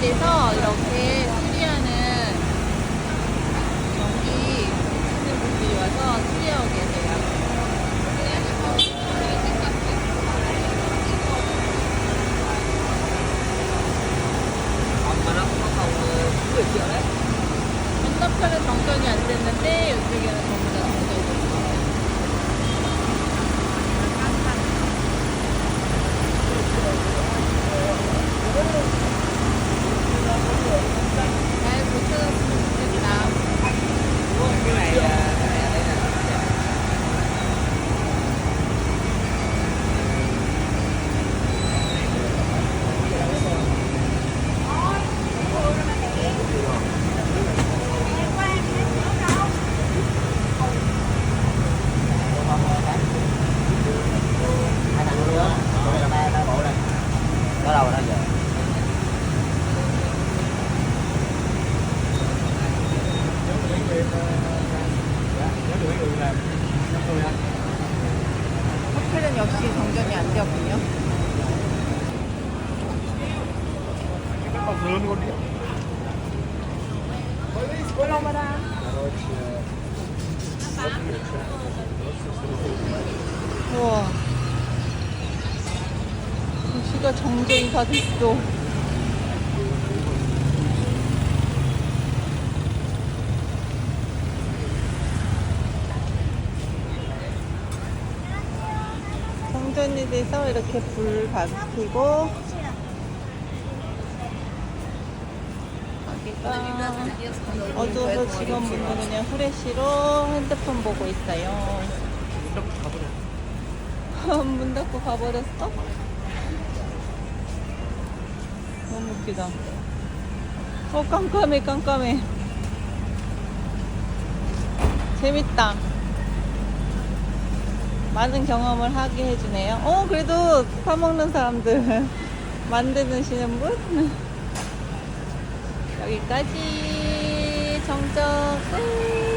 돼서 이렇게 수리하는 전기 쓰는 분들이 와서 수리하고 계세요. 건너편은 정전이 안 됐는데 이쪽에는 호텔은 역시 정전이 안 되었군요. 우와. 도시가 정전이 다 됐어. 돼서 이렇게 불 밝히고 여기가 어두워서 직원분들 그냥 후레쉬로 핸드폰 보고 있어요. 문 닫고 가버렸어? 너무 웃기다. 어, 깜깜해, 깜깜해. 재밌다. 많은 경험을 하게 해주네요. 어, 그래도 파먹는 사람들 만드시는 분? 여기까지 정적 끝.